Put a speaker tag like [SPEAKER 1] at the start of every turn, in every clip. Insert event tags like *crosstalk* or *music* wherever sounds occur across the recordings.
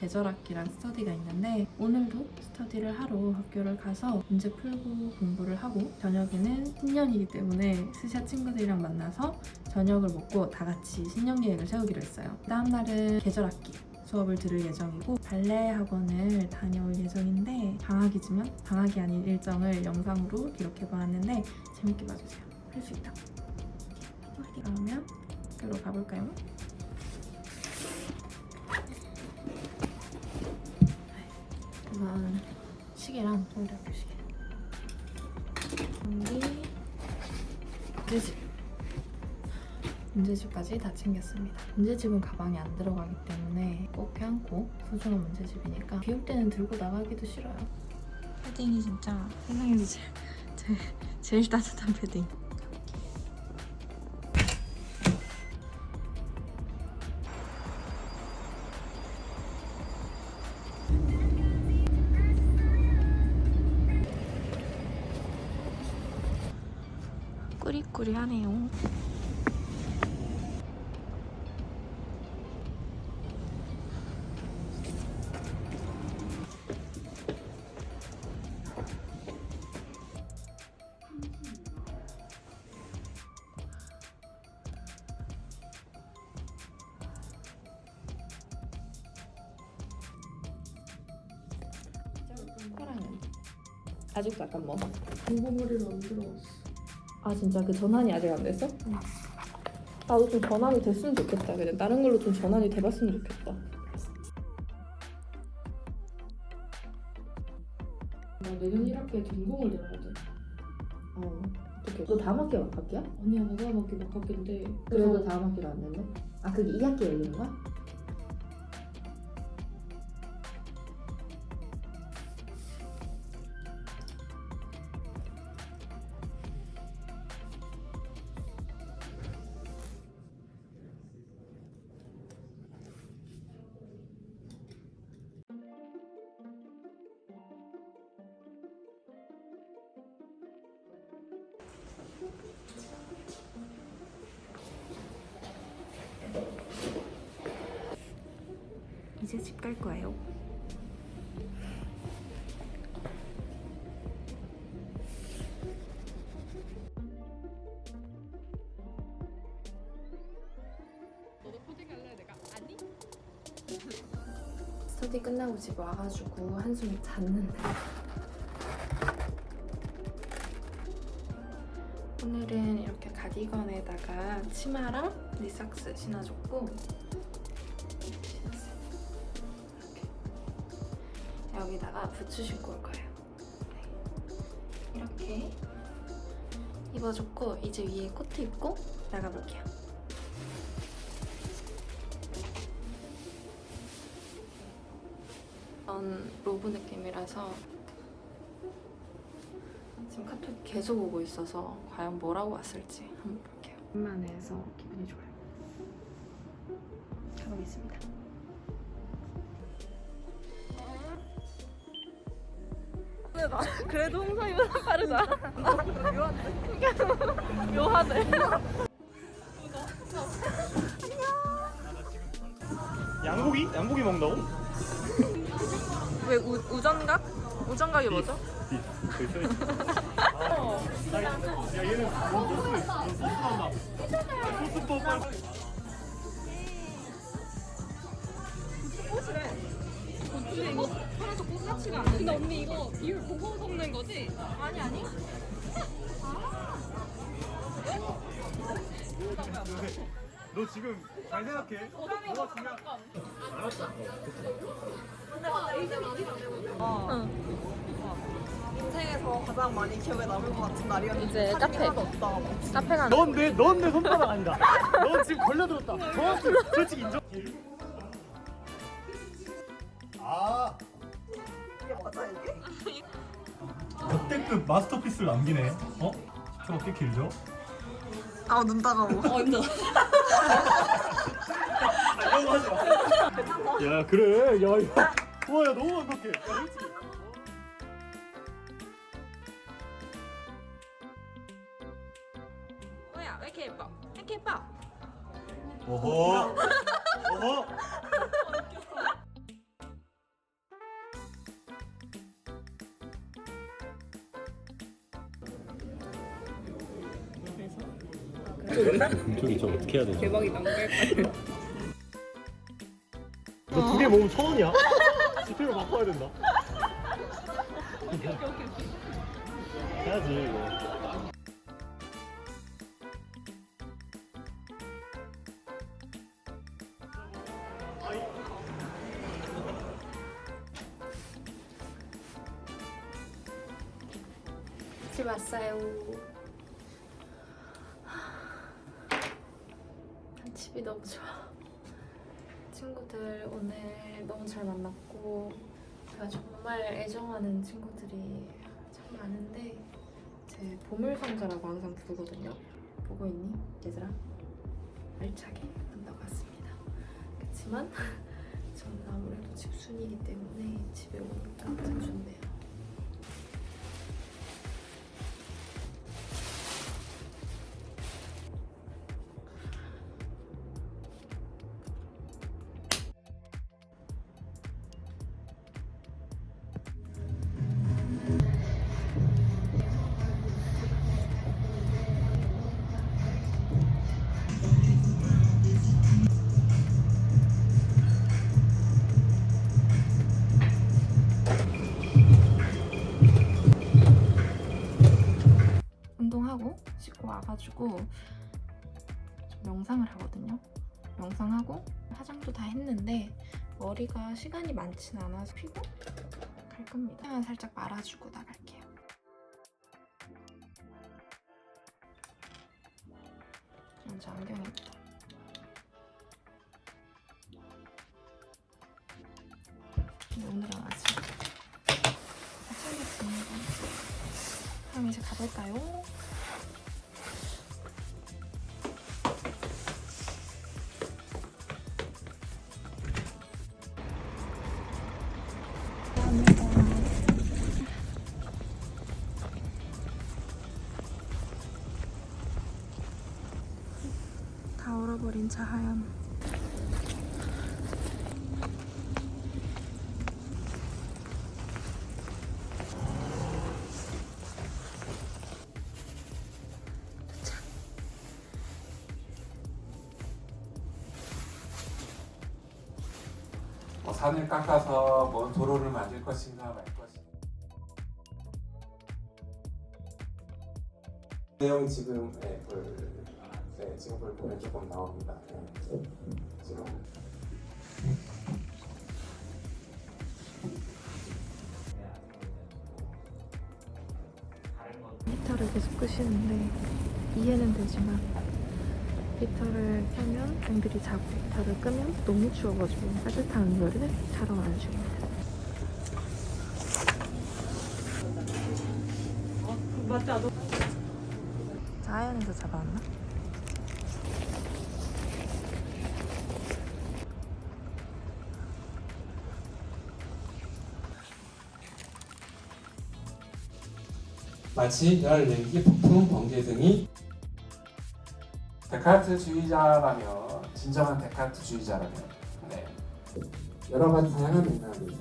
[SPEAKER 1] 계절학기랑 스터디가 있는데 오늘도 스터디를 하러 학교를 가서 문제 풀고 공부를 하고 저녁에는 신년이기 때문에 스샷 친구들이랑 만나서 저녁을 먹고 다 같이 신년 계획을 세우기로 했어요. 다음 날은 계절학기 수업을 들을 예정이고 발레 학원을 다녀올 예정인데 방학이지만 방학이 아닌 일정을 영상으로 기록해 보았는데 재밌게 봐주세요. 할 수 있다. 그러면 학교로 가볼까요? 시계랑 서울대학교 시계. 여기 문제집. 문제집까지 다 챙겼습니다. 문제집은 가방에 안 들어가기 때문에 꼭 껴안고 소중한 문제집이니까 비올 때는 들고 나가기도 싫어요. 패딩이 진짜 세상에서 *laughs* 제일, 제일 따뜻한 패딩. 아직도 약간 뭐
[SPEAKER 2] 공고머리를 안 들어왔어.
[SPEAKER 1] 아 진짜 그 전환이 아직 안 됐어?
[SPEAKER 2] 응.
[SPEAKER 1] 나도 좀 전환이 됐으면 좋겠다. 그냥 다른 걸로 좀 전환이 돼봤으면 좋겠다.
[SPEAKER 2] 나 내년 1학기에 전공을 내거든.
[SPEAKER 1] 어 어떻게? 너 다음 학기가 몇 학기야?
[SPEAKER 2] 아니야, 나 다음 학기 막 학기인데.
[SPEAKER 1] 그래서 다음 학기로 안 됐네? 아 그게 2학기 열리는 거야? 이제 집 갈 거예요. 스터디 끝나고 집 와가지고 한숨 잤는데 오늘은 이렇게 가디건에다가 치마랑 리삭스 신어줬고 여기다가 신고 올 거예요. 네. 이렇게 입어줬고 이제 위에 코트 입고 나가볼게요. 전 로브 느낌이라서 지금 카톡 계속 오고 있어서 과연 뭐라고 왔을지 한번 볼게요. 오랜만에 해서 기분이 좋아요. 가보겠습니다.
[SPEAKER 3] 그래도 홍사이보다 빠르다. 묘하네. 묘하네.
[SPEAKER 4] 양고기? 양고기 먹는다고?
[SPEAKER 3] 왜 우, 우전각? 우전각이 뭐죠?
[SPEAKER 4] 써있어. 아, 야 얘는 뭔 소스? 뭔 소스 나온다. 소스.
[SPEAKER 3] 근데 이 거 하나도 꽃같지가 않은데. 근데 언니 이거 비율 보고 섞는 거지? 아니 아니.
[SPEAKER 4] 너 지금 잘 생각해. 뭐가 중요한?
[SPEAKER 5] 인생에서 가장 많이 기억에 남을 것 같은 날이었는데
[SPEAKER 3] 이제
[SPEAKER 5] 사진이
[SPEAKER 3] 카페.
[SPEAKER 5] 하나도 없다.
[SPEAKER 3] 카페가
[SPEAKER 4] 넌 내, 넌 내 손가락 아니다. *laughs* 넌 지금 걸려들었다. 정확히, 솔직히 인정.
[SPEAKER 5] 맞아 이게?
[SPEAKER 4] 역대급 마스터피스를 남기네. 어? 10초가 꽤 길죠?
[SPEAKER 5] 아 눈 따가워. 어 힘들어.
[SPEAKER 4] 아, 이런 거 하지 마. 야, 그래. 야, 야. 와, 야, 너무 완벽해. 야,
[SPEAKER 6] 저기 저 어떻게 해야 되죠?
[SPEAKER 3] 대박이다.
[SPEAKER 4] 너두 개 모으면 천 원이야? 지표로 바꿔야 된다. 해야지 이거.
[SPEAKER 1] 집 왔어요. 집이 너무 좋아. 친구들 오늘 너무 잘 만났고 제가 정말 애정하는 친구들이 참 많은데 제 보물상자라고 항상 부르거든요. 보고 있니, 얘들아? 알차게 만나고 왔습니다. 그렇지만 저는 아무래도 집순이기 때문에 집에 오니까 참 좋네요. 와가지고 좀 명상을 하거든요. 명상하고 화장도 다 했는데 머리가 시간이 많진 않아서 피고 갈 겁니다. 살짝 말아주고 나갈게요. 먼저 안경입니다. 오늘은 아직 아침이었습니다. 그럼 이제 가볼까요?
[SPEAKER 7] 산을 깎아서 뭐 도로를 만들 것인가 말 것인가. 내용 지금 네, 볼, 네, 지금 볼 보면 조금 나옵니다. 네. 지금
[SPEAKER 1] 히터를 계속 끄시는데 이해는 되지만 히터를 켜면 앵글이 자고 히터를 끄면 너무 추워가지고 따뜻한 물을 차러 가는 중입니다. 자연에서 잡아왔나?
[SPEAKER 7] 마치 열, 냉기, 폭풍, 번개 등이 데카르트주의자라면 진정한 데카르트주의자라면 네. 여러 가지 다양한 맥락에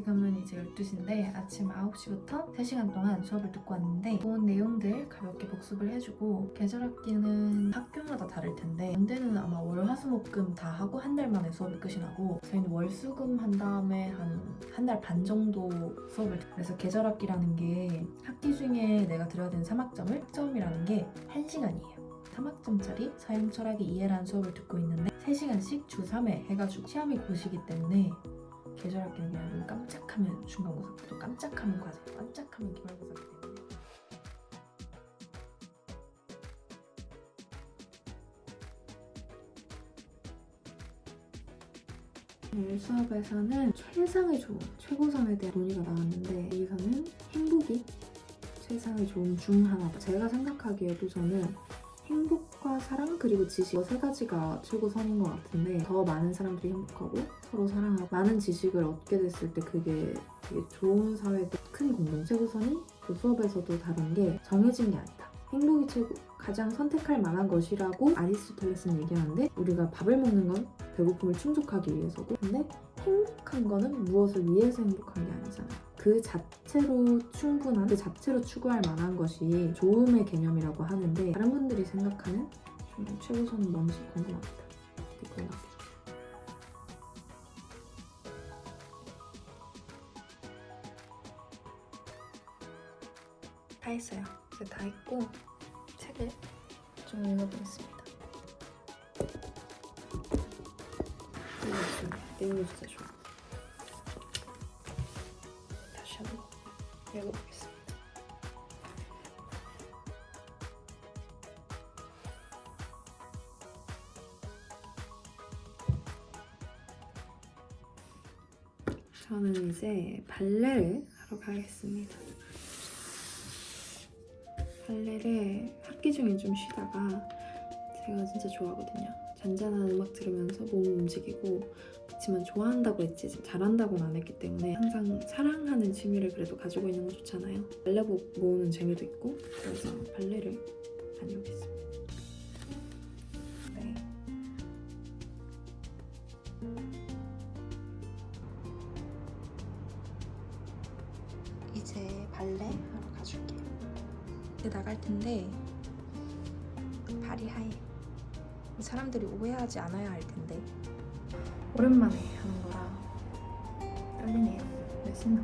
[SPEAKER 1] 지금은 이제 12시인데 아침 9시부터 3시간 동안 수업을 듣고 왔는데 본 내용들 가볍게 복습을 해주고 계절학기는 학교마다 다를 텐데 연대는 아마 월, 화, 수, 목, 금 다 하고 한 달 만에 수업이 끝이 나고 저희는 월, 수, 금 한 다음에 한 한 달 반 정도 수업을 듣- 그래서 계절학기라는 게 학기 중에 내가 들어야 되는 3학점을 학점이라는 게 1시간이에요. 3학점짜리 사용 철학의 이해라는 수업을 듣고 있는데 3시간씩 주 3회 해가지고 시험이 고시기 때문에 계절학기는 그냥 눈 깜짝하면 중간고사, 또 깜짝하면 과제, 깜짝하면 기말고사기 때문에 오늘 수업에서는 최상의 조언, 최고선에 대한 논의가 나왔는데 여기서는 행복이 최상의 조언 중 하나다. 제가 생각하기에도 저는 행복과 사랑 그리고 지식 세 가지가 최고선인 것 같은데 더 많은 사람들이 행복하고 서로 사랑하고 많은 지식을 얻게 됐을 때 그게 되게 좋은 사회의 큰 공동 최고선이 그 수업에서도 다룬 게 정해진 게 아니다. 행복이 최고 가장 선택할 만한 것이라고 아리스토텔레스는 얘기하는데 우리가 밥을 먹는 건 배고픔을 충족하기 위해서고 근데 행복한 거는 무엇을 위해서 행복한 게 아니잖아요. 그 자체로 충분한, 그 자체로 추구할 만한 것이 좋음의 개념이라고 하는데 다른 분들이 생각하는 좀 최고선은 뭔지 궁금합니다. 댓글 남겨주세요. 다 했어요. 이제 다 했고 책을 좀 읽어보겠습니다. 진짜 좋 읽어보겠습니다. 저는 이제 발레를 하러 가겠습니다. 발레를 학기 중에 좀 쉬다가 제가 진짜 좋아하거든요. 잔잔한 음악 들으면서 몸 움직이고 그렇지만 좋아한다고 했지 잘한다고는 안 했기 때문에 항상 사랑하는 취미를 그래도 가지고 있는 거 좋잖아요. 발레복 모으는 재미도 있고 그래서 발레를 다녀오겠습니다. 네. 이제 발레 하러 가줄게요. 이제 나갈 텐데 발이 하얘. 사람들이 오해하지 않아야 할 텐데. 오랜만에 하는 거라 떨리네요. 네, 신나.